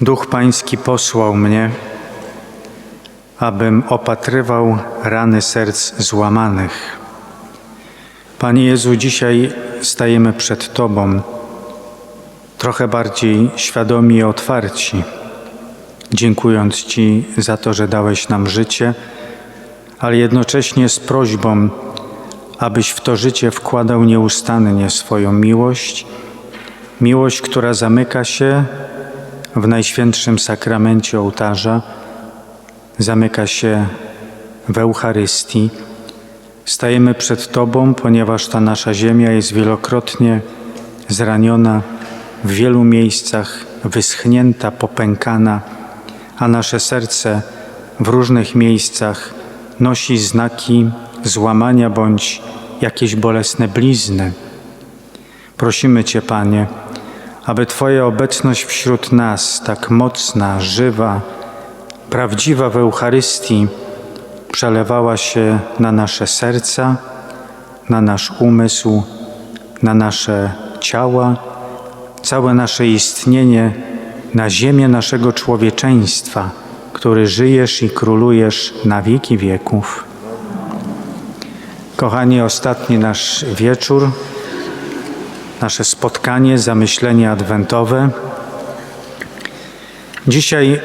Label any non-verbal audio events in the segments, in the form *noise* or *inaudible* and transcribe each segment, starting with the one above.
Duch Pański posłał mnie, abym opatrywał rany serc złamanych. Panie Jezu, dzisiaj stajemy przed Tobą, trochę bardziej świadomi i otwarci, dziękując Ci za to, że dałeś nam życie, ale jednocześnie z prośbą, abyś w to życie wkładał nieustannie swoją miłość, miłość, która zamyka się w Najświętszym Sakramencie ołtarza, zamyka się w Eucharystii. Stajemy przed Tobą, ponieważ ta nasza ziemia jest wielokrotnie zraniona, w wielu miejscach wyschnięta, popękana, a nasze serce w różnych miejscach nosi znaki złamania bądź jakieś bolesne blizny. Prosimy Cię, Panie, aby Twoja obecność wśród nas, tak mocna, żywa, prawdziwa w Eucharystii, przelewała się na nasze serca, na nasz umysł, na nasze ciała, całe nasze istnienie, na ziemię naszego człowieczeństwa, który żyjesz i królujesz na wieki wieków. Kochani, ostatni nasz wieczór, nasze spotkanie, zamyślenie adwentowe. Dzisiaj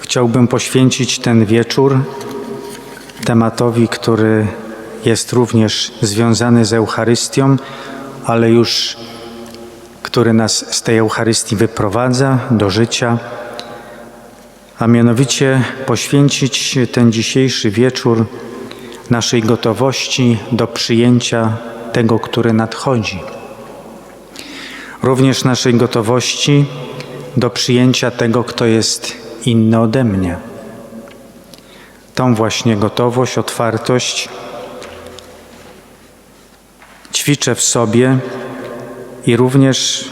chciałbym poświęcić ten wieczór tematowi, który jest również związany z Eucharystią, ale już który nas z tej Eucharystii wyprowadza do życia, a mianowicie poświęcić ten dzisiejszy wieczór naszej gotowości do przyjęcia tego, który nadchodzi. Również naszej gotowości do przyjęcia tego, kto jest inny ode mnie. Tą właśnie gotowość, otwartość ćwiczę w sobie i również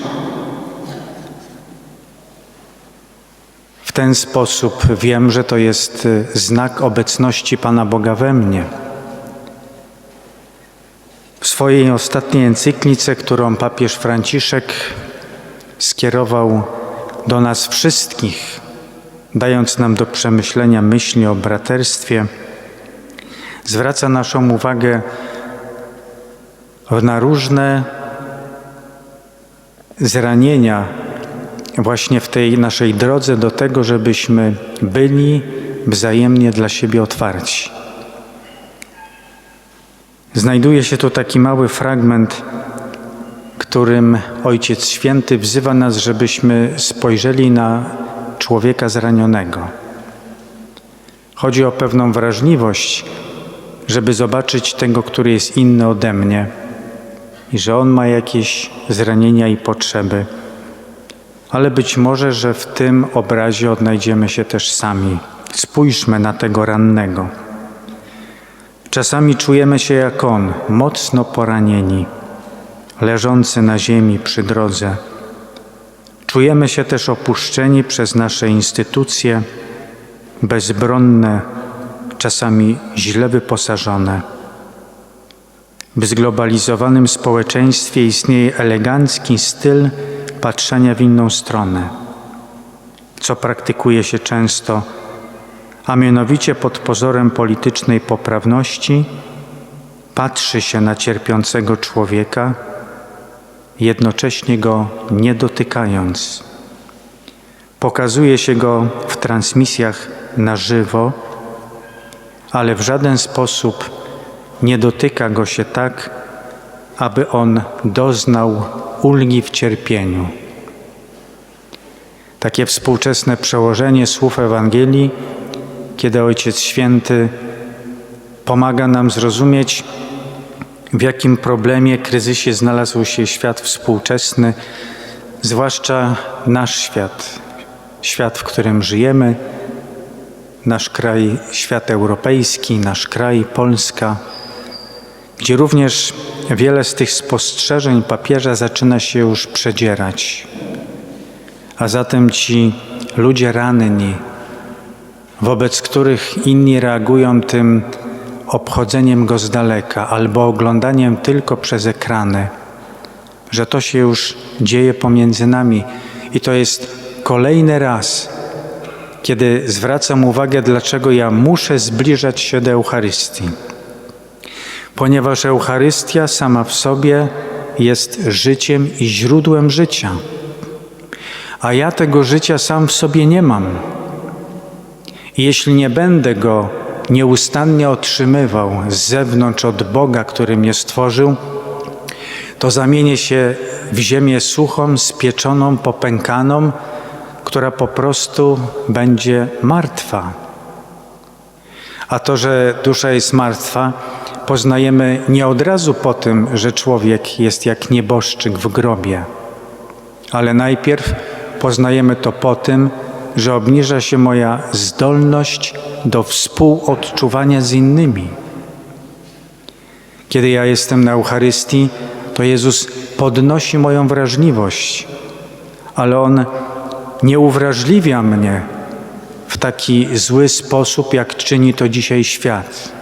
w ten sposób wiem, że to jest znak obecności Pana Boga we mnie. W swojej ostatniej encyklice, którą papież Franciszek skierował do nas wszystkich, dając nam do przemyślenia myśli o braterstwie, zwraca naszą uwagę na różne zranienia właśnie w tej naszej drodze do tego, żebyśmy byli wzajemnie dla siebie otwarci. Znajduje się tu taki mały fragment, którym Ojciec Święty wzywa nas, żebyśmy spojrzeli na człowieka zranionego. Chodzi o pewną wrażliwość, żeby zobaczyć tego, który jest inny ode mnie i że on ma jakieś zranienia i potrzeby. Ale być może, że w tym obrazie odnajdziemy się też sami. Spójrzmy na tego rannego. Czasami czujemy się jak on, mocno poranieni, leżący na ziemi przy drodze. Czujemy się też opuszczeni przez nasze instytucje, bezbronne, czasami źle wyposażone. W zglobalizowanym społeczeństwie istnieje elegancki styl patrzenia w inną stronę, co praktykuje się często, a mianowicie pod pozorem politycznej poprawności patrzy się na cierpiącego człowieka, jednocześnie go nie dotykając. Pokazuje się go w transmisjach na żywo, ale w żaden sposób nie dotyka go się tak, aby on doznał ulgi w cierpieniu. Takie współczesne przełożenie słów Ewangelii, kiedy Ojciec Święty pomaga nam zrozumieć, w jakim problemie, kryzysie znalazł się świat współczesny, zwłaszcza nasz świat, świat, w którym żyjemy, nasz kraj, świat europejski, nasz kraj, Polska, gdzie również wiele z tych spostrzeżeń papieża zaczyna się już przedzierać. A zatem ci ludzie ranni, wobec których inni reagują tym obchodzeniem go z daleka albo oglądaniem tylko przez ekrany, że to się już dzieje pomiędzy nami i to jest kolejny raz, kiedy zwracam uwagę, dlaczego ja muszę zbliżać się do Eucharystii. Ponieważ Eucharystia sama w sobie jest życiem i źródłem życia, a ja tego życia sam w sobie nie mam. Jeśli nie będę go nieustannie otrzymywał z zewnątrz od Boga, który mnie stworzył, to zamienię się w ziemię suchą, spieczoną, popękaną, która po prostu będzie martwa. A to, że dusza jest martwa, poznajemy nie od razu po tym, że człowiek jest jak nieboszczyk w grobie, ale najpierw poznajemy to po tym, że obniża się moja zdolność do współodczuwania z innymi. Kiedy ja jestem na Eucharystii, to Jezus podnosi moją wrażliwość, ale On nie uwrażliwia mnie w taki zły sposób, jak czyni to dzisiaj świat,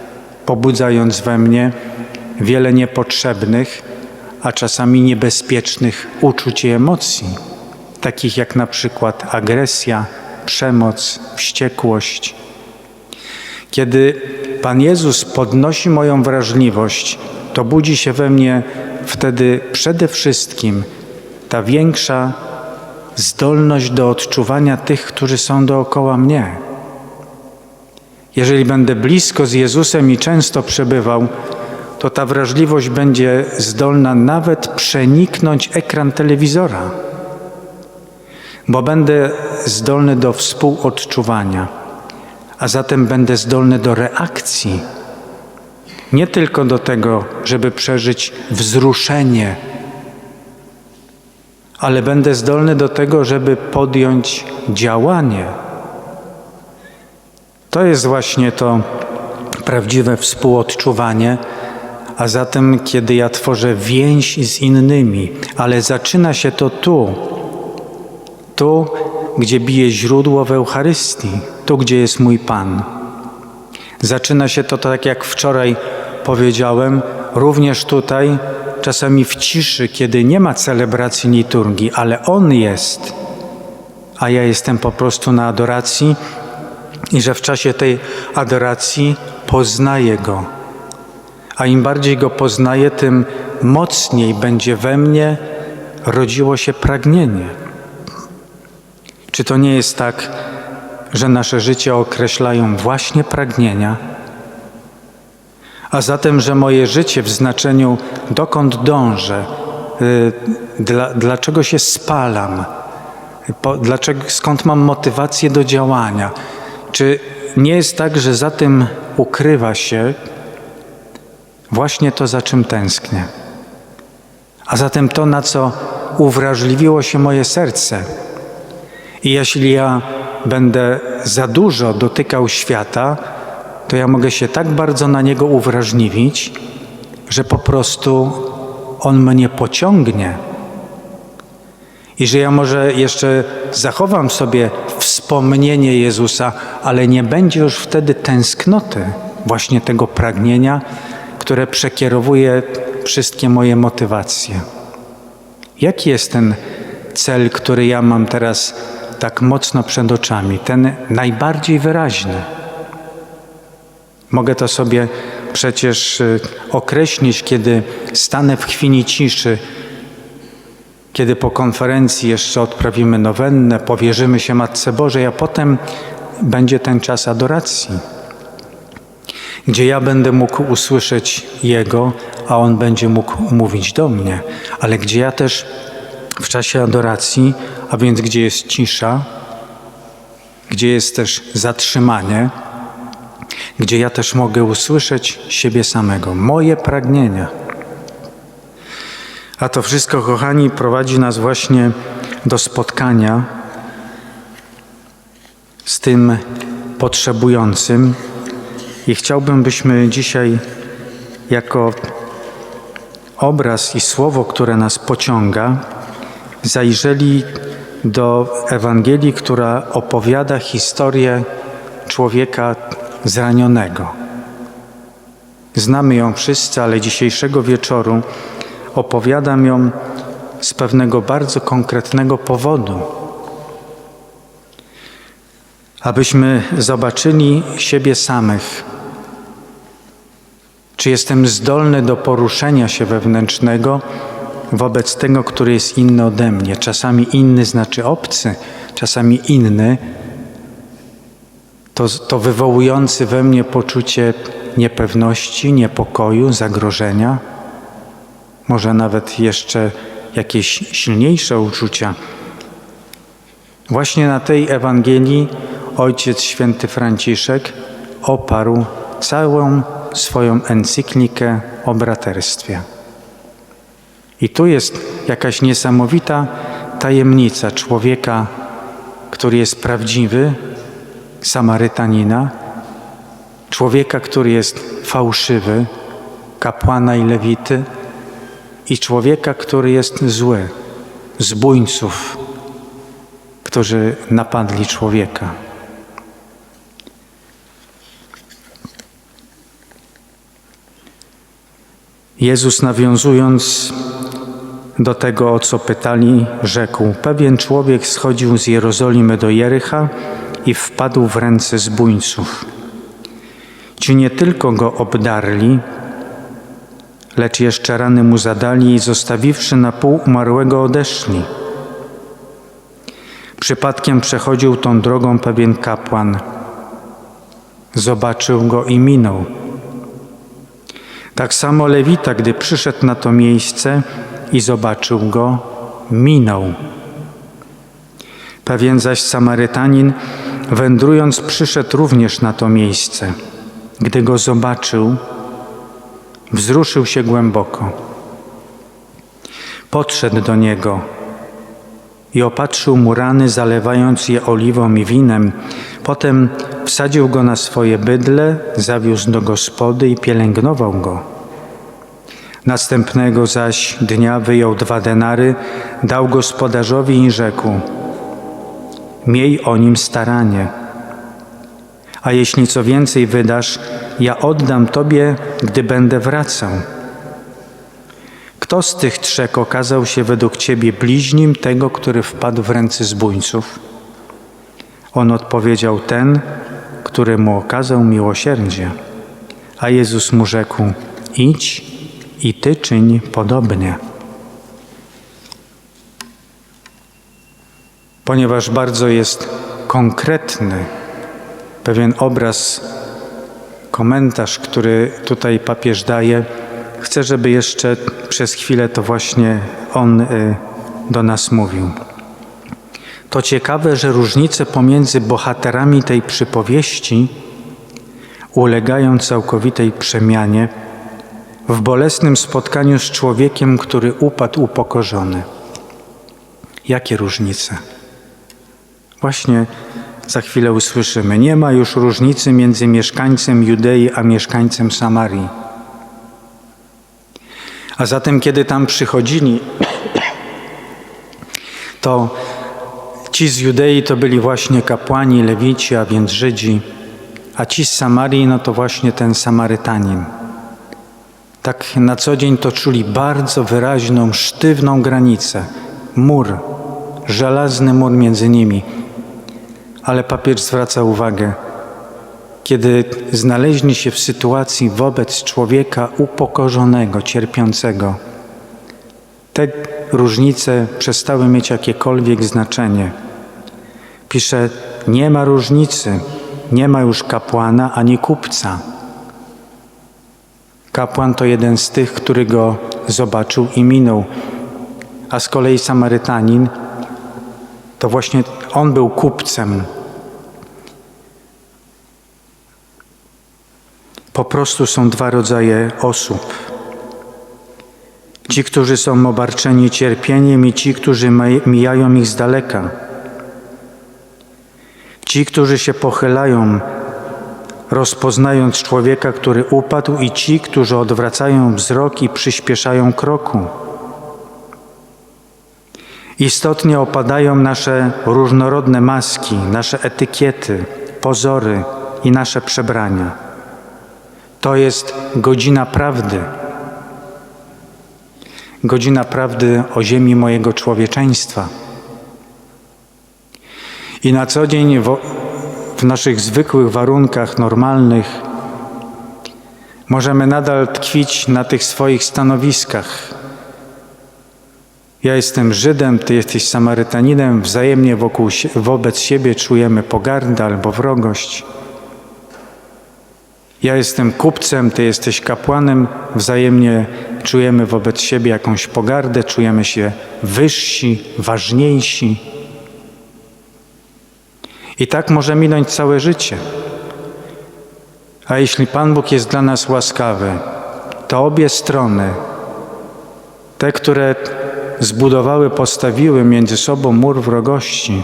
pobudzając we mnie wiele niepotrzebnych, a czasami niebezpiecznych uczuć i emocji, takich jak na przykład agresja, przemoc, wściekłość. Kiedy Pan Jezus podnosi moją wrażliwość, to budzi się we mnie wtedy przede wszystkim ta większa zdolność do odczuwania tych, którzy są dookoła mnie. Jeżeli będę blisko z Jezusem i często przebywał, to ta wrażliwość będzie zdolna nawet przeniknąć ekran telewizora, bo będę zdolny do współodczuwania, a zatem będę zdolny do reakcji. Nie tylko do tego, żeby przeżyć wzruszenie, ale będę zdolny do tego, żeby podjąć działanie. To jest właśnie to prawdziwe współodczuwanie, a zatem, kiedy ja tworzę więź z innymi, ale zaczyna się to tu, tu, gdzie bije źródło w Eucharystii, tu, gdzie jest mój Pan. Zaczyna się to tak, jak wczoraj powiedziałem, również tutaj, czasami w ciszy, kiedy nie ma celebracji liturgii, ale On jest, a ja jestem po prostu na adoracji i że w czasie tej adoracji poznaję Go. A im bardziej Go poznaję, tym mocniej będzie we mnie rodziło się pragnienie. Czy to nie jest tak, że nasze życie określają właśnie pragnienia? A zatem, że moje życie w znaczeniu dokąd dążę, y, dla, dlaczego się spalam, po, dlaczego, skąd mam motywację do działania. Czy nie jest tak, że za tym ukrywa się właśnie to, za czym tęsknię? A zatem to, na co uwrażliwiło się moje serce. I jeśli ja będę za dużo dotykał świata, to ja mogę się tak bardzo na niego uwrażliwić, że po prostu on mnie pociągnie. I że ja może jeszcze zachowam sobie wspomnienie Jezusa, ale nie będzie już wtedy tęsknoty, właśnie tego pragnienia, które przekierowuje wszystkie moje motywacje. Jaki jest ten cel, który ja mam teraz tak mocno przed oczami, ten najbardziej wyraźny? Mogę to sobie przecież y, określić, kiedy stanę w chwili ciszy, kiedy po konferencji jeszcze odprawimy nowennę, powierzymy się Matce Bożej, a potem będzie ten czas adoracji, gdzie ja będę mógł usłyszeć Jego, a On będzie mógł mówić do mnie, ale gdzie ja też w czasie adoracji, a więc gdzie jest cisza, gdzie jest też zatrzymanie, gdzie ja też mogę usłyszeć siebie samego, moje pragnienia. A to wszystko, kochani, prowadzi nas właśnie do spotkania z tym potrzebującym. I chciałbym, byśmy dzisiaj, jako obraz i słowo, które nas pociąga, zajrzeli do Ewangelii, która opowiada historię człowieka zranionego. Znamy ją wszyscy, ale dzisiejszego wieczoru opowiadam ją z pewnego bardzo konkretnego powodu. Abyśmy zobaczyli siebie samych. Czy jestem zdolny do poruszenia się wewnętrznego wobec tego, który jest inny ode mnie? Czasami inny znaczy obcy, czasami inny to, to wywołujący we mnie poczucie niepewności, niepokoju, zagrożenia, może nawet jeszcze jakieś silniejsze uczucia. Właśnie na tej Ewangelii Ojciec Święty Franciszek oparł całą swoją encyklikę o braterstwie. I tu jest jakaś niesamowita tajemnica człowieka, który jest prawdziwy, Samarytanina, człowieka, który jest fałszywy, kapłana i lewity, i człowieka, który jest zły, zbójców, którzy napadli człowieka. Jezus nawiązując do tego, o co pytali, rzekł: Pewien człowiek schodził z Jerozolimy do Jericha i wpadł w ręce zbójców. Ci nie tylko go obdarli, lecz jeszcze rany mu zadali i zostawiwszy na pół umarłego odeszli. Przypadkiem przechodził tą drogą pewien kapłan. Zobaczył go i minął. Tak samo Lewita, gdy przyszedł na to miejsce i zobaczył go, minął. Pewien zaś Samarytanin, wędrując, przyszedł również na to miejsce. Gdy go zobaczył, wzruszył się głęboko. Podszedł do niego i opatrzył mu rany, zalewając je oliwą i winem. Potem wsadził go na swoje bydle, zawiózł do gospody i pielęgnował go. Następnego zaś dnia wyjął dwa denary, dał gospodarzowi i rzekł: Miej o nim staranie. A jeśli co więcej wydasz, ja oddam tobie, gdy będę wracał. Kto z tych trzech okazał się według ciebie bliźnim tego, który wpadł w ręce zbójców? On odpowiedział ten, który mu okazał miłosierdzie. A Jezus mu rzekł: Idź i ty czyń podobnie. Ponieważ bardzo jest konkretny pewien obraz, komentarz, który tutaj papież daje, chcę, żeby jeszcze przez chwilę to właśnie on y, do nas mówił. To ciekawe, że różnice pomiędzy bohaterami tej przypowieści ulegają całkowitej przemianie w bolesnym spotkaniu z człowiekiem, który upadł upokorzony. Jakie różnice? Właśnie za chwilę usłyszymy. Nie ma już różnicy między mieszkańcem Judei a mieszkańcem Samarii. A zatem, kiedy tam przychodzili, *clears throat* to ci z Judei to byli właśnie kapłani, lewici, a więc Żydzi, a ci z Samarii no to właśnie ten Samarytanin. Tak na co dzień to czuli bardzo wyraźną, sztywną granicę, mur, żelazny mur między nimi. Ale papież zwraca uwagę, kiedy znaleźli się w sytuacji wobec człowieka upokorzonego, cierpiącego, te różnice przestały mieć jakiekolwiek znaczenie. Pisze, nie ma różnicy, nie ma już kapłana ani kupca. Kapłan to jeden z tych, który go zobaczył i minął, a z kolei Samarytanin to właśnie on był kupcem. Po prostu są dwa rodzaje osób. Ci, którzy są obarczeni cierpieniem i ci, którzy mijają ich z daleka. Ci, którzy się pochylają, rozpoznając człowieka, który upadł, i ci, którzy odwracają wzrok i przyspieszają kroku. Istotnie opadają nasze różnorodne maski, nasze etykiety, pozory i nasze przebrania. To jest godzina prawdy. godzina prawdy o ziemi mojego człowieczeństwa. I na co dzień w, naszych zwykłych warunkach normalnych możemy nadal tkwić na tych swoich stanowiskach. Ja jestem Żydem, ty jesteś Samarytaninem, wzajemnie wokół, wobec siebie czujemy pogardę albo wrogość. Ja jestem kupcem, ty jesteś kapłanem, wzajemnie czujemy wobec siebie jakąś pogardę, czujemy się wyżsi, ważniejsi. I tak może minąć całe życie. A jeśli Pan Bóg jest dla nas łaskawy, to obie strony, te, które zbudowały, postawiły między sobą mur wrogości,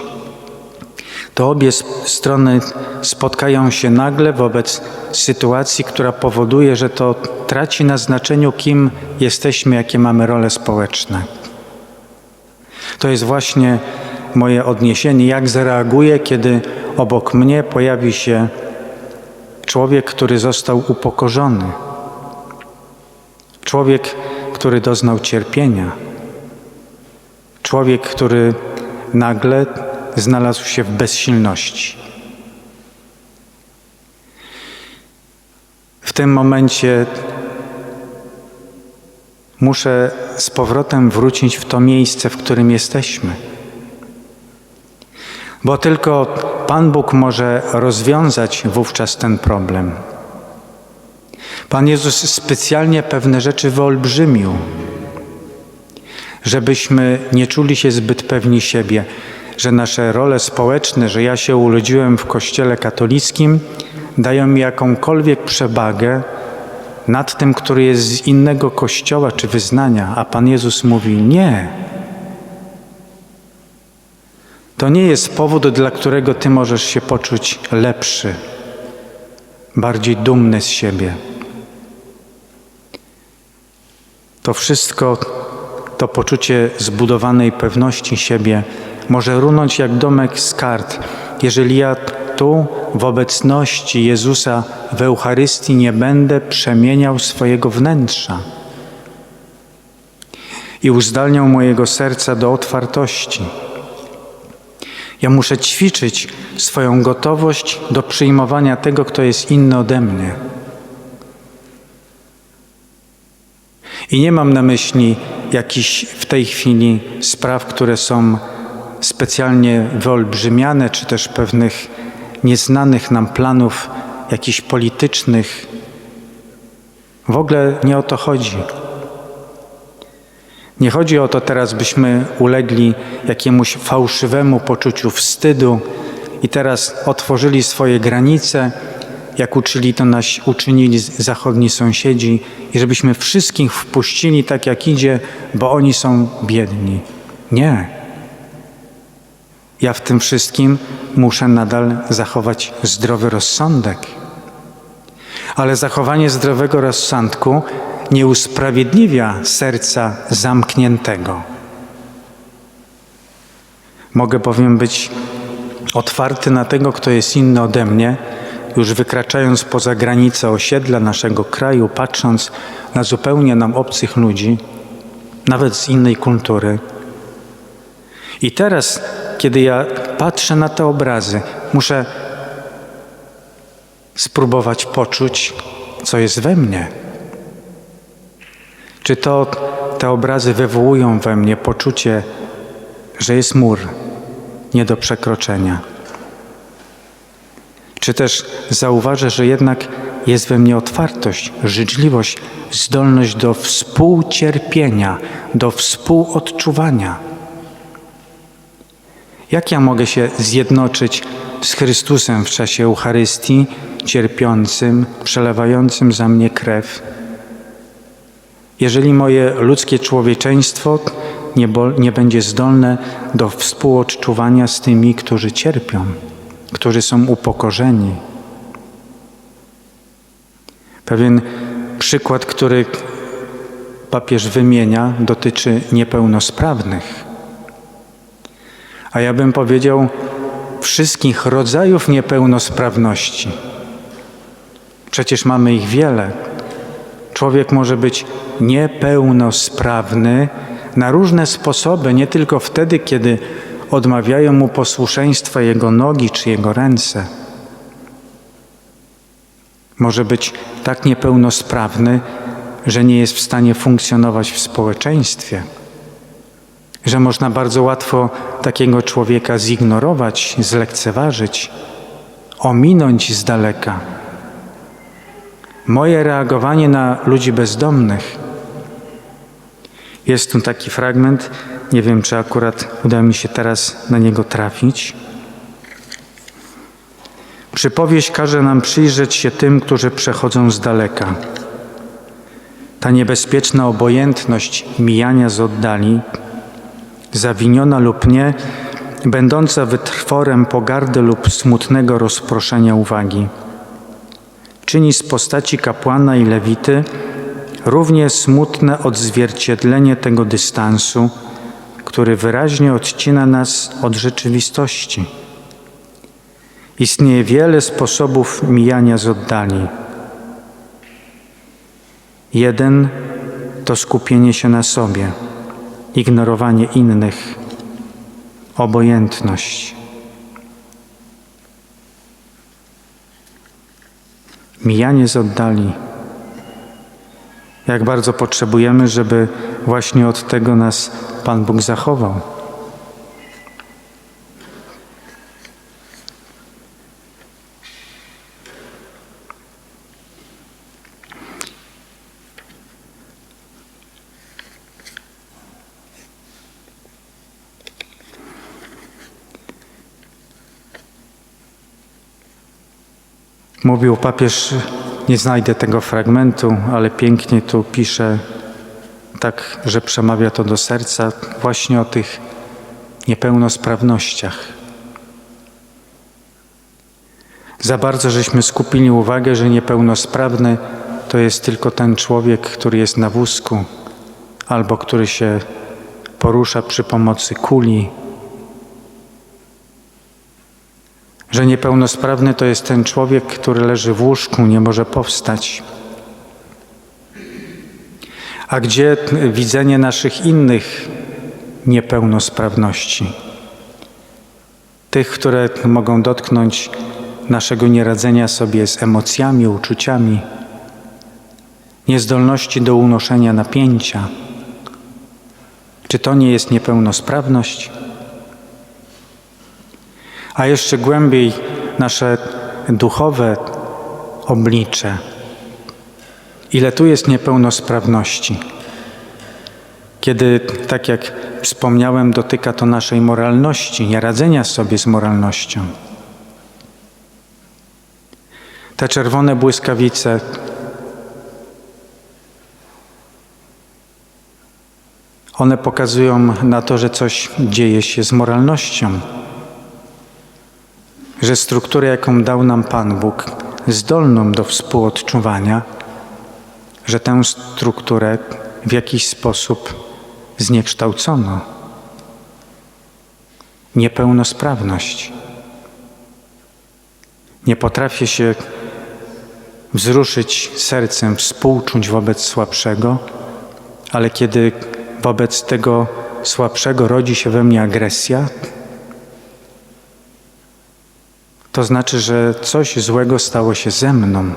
to obie strony spotkają się nagle wobec sytuacji, która powoduje, że to traci na znaczeniu, kim jesteśmy, jakie mamy role społeczne. To jest właśnie moje odniesienie, jak zareaguję, kiedy obok mnie pojawi się człowiek, który został upokorzony, człowiek, który doznał cierpienia, człowiek, który nagle znalazł się w bezsilności. W tym momencie muszę z powrotem wrócić w to miejsce, w którym jesteśmy. Bo tylko Pan Bóg może rozwiązać wówczas ten problem. Pan Jezus specjalnie pewne rzeczy wyolbrzymił, żebyśmy nie czuli się zbyt pewni siebie, że nasze role społeczne, że ja się urodziłem w kościele katolickim, dają mi jakąkolwiek przewagę nad tym, który jest z innego kościoła czy wyznania, a Pan Jezus mówi: Nie. To nie jest powód, dla którego Ty możesz się poczuć lepszy, bardziej dumny z siebie. To wszystko, to poczucie zbudowanej pewności siebie może runąć jak domek z kart, jeżeli ja tu w obecności Jezusa w Eucharystii nie będę przemieniał swojego wnętrza i uzdalniał mojego serca do otwartości. Ja muszę ćwiczyć swoją gotowość do przyjmowania tego, kto jest inny ode mnie. I nie mam na myśli jakichś w tej chwili spraw, które są specjalnie wyolbrzymiane, czy też pewnych nieznanych nam planów jakichś politycznych. W ogóle nie o to chodzi. Nie chodzi o to teraz, byśmy ulegli jakiemuś fałszywemu poczuciu wstydu i teraz otworzyli swoje granice, jak uczyli to nasi, uczynili zachodni sąsiedzi, i żebyśmy wszystkich wpuścili tak jak idzie, bo oni są biedni. Nie. Ja w tym wszystkim muszę nadal zachować zdrowy rozsądek. Ale zachowanie zdrowego rozsądku nie usprawiedliwia serca zamkniętego. Mogę bowiem być otwarty na tego, kto jest inny ode mnie, już wykraczając poza granice osiedla naszego kraju, patrząc na zupełnie nam obcych ludzi, nawet z innej kultury. I teraz kiedy ja patrzę na te obrazy, muszę spróbować poczuć, co jest we mnie. Czy to te obrazy wywołują we mnie poczucie, że jest mur nie do przekroczenia? Czy też zauważę, że jednak jest we mnie otwartość, życzliwość, zdolność do współcierpienia, do współodczuwania? Jak ja mogę się zjednoczyć z Chrystusem w czasie Eucharystii, cierpiącym, przelewającym za mnie krew? Jeżeli moje ludzkie człowieczeństwo nie, nie będzie zdolne do współodczuwania z tymi, którzy cierpią, którzy są upokorzeni. Pewien przykład, który papież wymienia, dotyczy niepełnosprawnych a ja bym powiedział wszystkich rodzajów niepełnosprawności. Przecież mamy ich wiele. Człowiek może być niepełnosprawny na różne sposoby, nie tylko wtedy, kiedy odmawiają mu posłuszeństwa jego nogi czy jego ręce. Może być tak niepełnosprawny, że nie jest w stanie funkcjonować w społeczeństwie, że można bardzo łatwo takiego człowieka zignorować, zlekceważyć, ominąć z daleka. Moje reagowanie na ludzi bezdomnych. Jest tu taki fragment, nie wiem czy akurat uda mi się teraz na niego trafić. Przypowieść każe nam przyjrzeć się tym, którzy przechodzą z daleka. Ta niebezpieczna obojętność mijania z oddali, zawiniona lub nie, będąca wytworem pogardy lub smutnego rozproszenia uwagi, czyni z postaci kapłana i lewity równie smutne odzwierciedlenie tego dystansu, który wyraźnie odcina nas od rzeczywistości. Istnieje wiele sposobów mijania z oddali. Jeden to skupienie się na sobie, ignorowanie innych, obojętność. Mijanie z oddali. Jak bardzo potrzebujemy, żeby właśnie od tego nas Pan Bóg zachował. Mówił papież, nie znajdę tego fragmentu, ale pięknie tu pisze, tak, że przemawia to do serca, właśnie o tych niepełnosprawnościach. Za bardzo żeśmy skupili uwagę, że niepełnosprawny to jest tylko ten człowiek, który jest na wózku albo który się porusza przy pomocy kuli, że niepełnosprawny to jest ten człowiek, który leży w łóżku, nie może powstać. A gdzie widzenie naszych innych niepełnosprawności? Tych, które mogą dotknąć naszego nieradzenia sobie z emocjami, uczuciami, niezdolności do unoszenia napięcia. Czy to nie jest niepełnosprawność? A jeszcze głębiej nasze duchowe oblicze. Ile tu jest niepełnosprawności. Kiedy, tak jak wspomniałem, dotyka to naszej moralności, nieradzenia sobie z moralnością. Te czerwone błyskawice one pokazują na to, że coś dzieje się z moralnością że strukturę, jaką dał nam Pan Bóg, zdolną do współodczuwania, że tę strukturę w jakiś sposób zniekształcono. Niepełnosprawność. Nie potrafię się wzruszyć sercem, współczuć wobec słabszego, ale kiedy wobec tego słabszego rodzi się we mnie agresja, to znaczy, że coś złego stało się ze mną,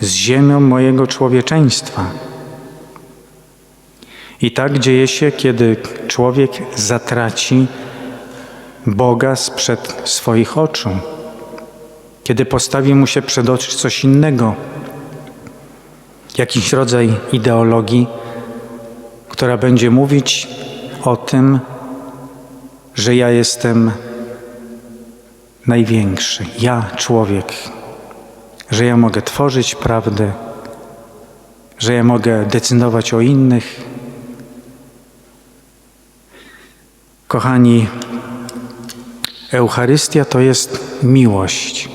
z ziemią mojego człowieczeństwa. I tak dzieje się, kiedy człowiek zatraci Boga sprzed swoich oczu, kiedy postawi mu się przed oczy coś innego, jakiś rodzaj ideologii, która będzie mówić o tym, że ja jestem największy, ja człowiek, że ja mogę tworzyć prawdę, że ja mogę decydować o innych. Kochani, Eucharystia to jest miłość.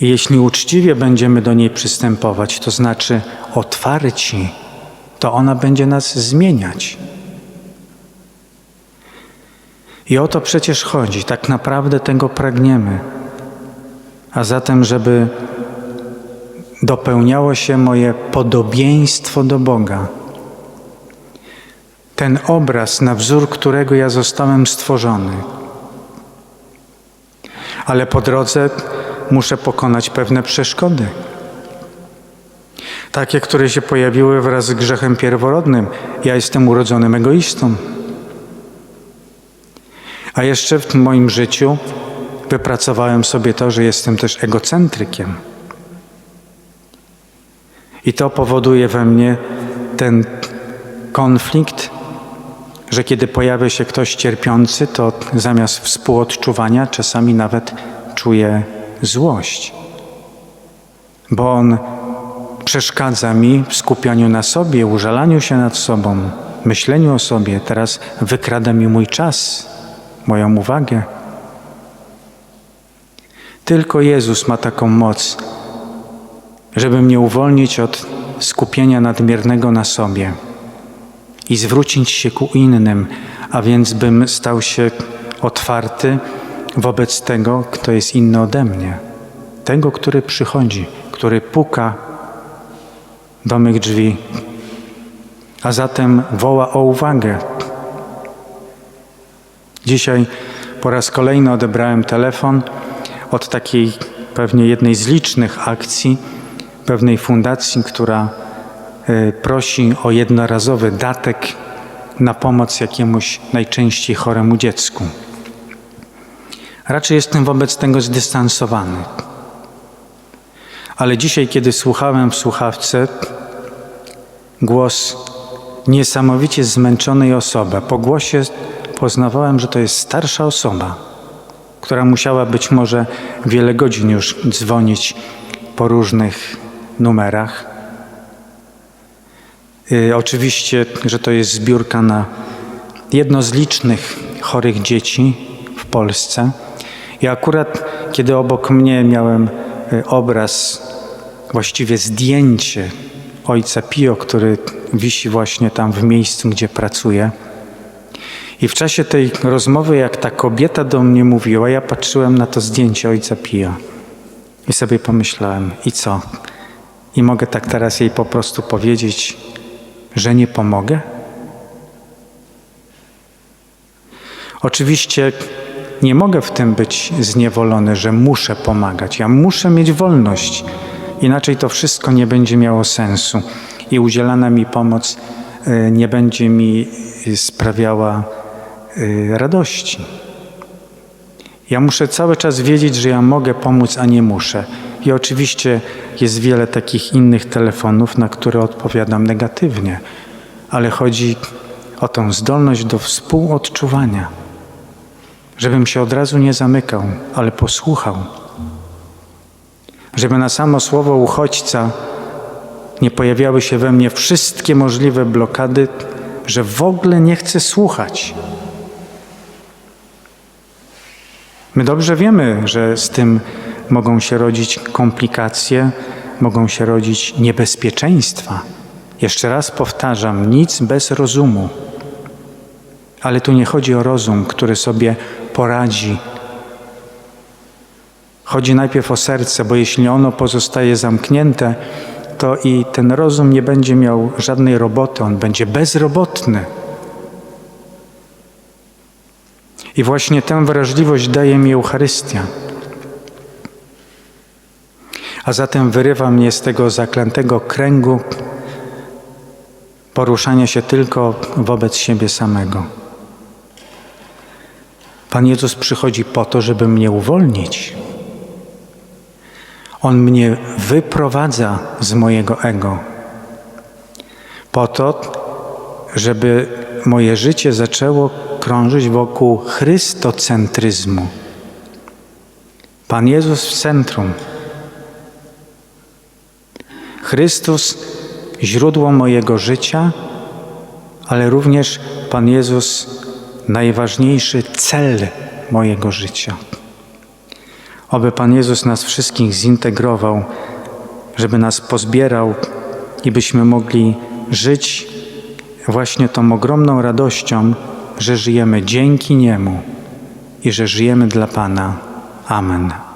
I jeśli uczciwie będziemy do niej przystępować, to znaczy otwarci, to ona będzie nas zmieniać. I o to przecież chodzi, tak naprawdę tego pragniemy. A zatem, żeby dopełniało się moje podobieństwo do Boga. Ten obraz, na wzór którego ja zostałem stworzony. Ale po drodze muszę pokonać pewne przeszkody. Takie, które się pojawiły wraz z grzechem pierworodnym. Ja jestem urodzonym egoistą. A jeszcze w moim życiu wypracowałem sobie to, że jestem też egocentrykiem. I to powoduje we mnie ten konflikt, że kiedy pojawia się ktoś cierpiący, to zamiast współodczuwania czasami nawet czuję złość, bo on przeszkadza mi w skupianiu na sobie, użalaniu się nad sobą, myśleniu o sobie. Teraz wykrada mi mój czas, moją uwagę. Tylko Jezus ma taką moc, żeby mnie uwolnić od skupienia nadmiernego na sobie i zwrócić się ku innym, a więc bym stał się otwarty wobec tego, kto jest inny ode mnie, tego, który przychodzi, który puka do mych drzwi, a zatem woła o uwagę. Dzisiaj po raz kolejny odebrałem telefon od takiej pewnie jednej z licznych akcji pewnej fundacji, która y, prosi o jednorazowy datek na pomoc jakiemuś najczęściej choremu dziecku. Raczej jestem wobec tego zdystansowany. Ale dzisiaj, kiedy słuchałem w słuchawce głos niesamowicie zmęczonej osoby, po głosie poznawałem, że to jest starsza osoba, która musiała być może wiele godzin już dzwonić po różnych numerach. Yy, oczywiście, że to jest zbiórka na jedno z licznych chorych dzieci w Polsce. I akurat, kiedy obok mnie miałem y, obraz, właściwie zdjęcie ojca Pio, który wisi właśnie tam w miejscu, gdzie pracuję. I w czasie tej rozmowy, jak ta kobieta do mnie mówiła, ja patrzyłem na to zdjęcie ojca Pio i sobie pomyślałem, i co? I mogę tak teraz jej po prostu powiedzieć, że nie pomogę? Oczywiście nie mogę w tym być zniewolony, że muszę pomagać. Ja muszę mieć wolność, inaczej to wszystko nie będzie miało sensu i udzielana mi pomoc y, nie będzie mi sprawiała radości. Ja muszę cały czas wiedzieć, że ja mogę pomóc, a nie muszę. I oczywiście jest wiele takich innych telefonów, na które odpowiadam negatywnie, ale chodzi o tą zdolność do współodczuwania, żebym się od razu nie zamykał, ale posłuchał, żeby na samo słowo uchodźca nie pojawiały się we mnie wszystkie możliwe blokady, że w ogóle nie chcę słuchać. My dobrze wiemy, że z tym mogą się rodzić komplikacje, mogą się rodzić niebezpieczeństwa. Jeszcze raz powtarzam, nic bez rozumu. Ale tu nie chodzi o rozum, który sobie poradzi. Chodzi najpierw o serce, bo jeśli ono pozostaje zamknięte, to i ten rozum nie będzie miał żadnej roboty, on będzie bezrobotny. I właśnie tę wrażliwość daje mi Eucharystia. A zatem wyrywa mnie z tego zaklętego kręgu poruszania się tylko wobec siebie samego. Pan Jezus przychodzi po to, żeby mnie uwolnić. On mnie wyprowadza z mojego ego. Po to, żeby moje życie zaczęło krążyć wokół chrystocentryzmu. Pan Jezus w centrum. Chrystus źródło mojego życia, ale również Pan Jezus najważniejszy cel mojego życia. Oby Pan Jezus nas wszystkich zintegrował, żeby nas pozbierał i byśmy mogli żyć właśnie tą ogromną radością, że żyjemy dzięki Niemu i że żyjemy dla Pana. Amen.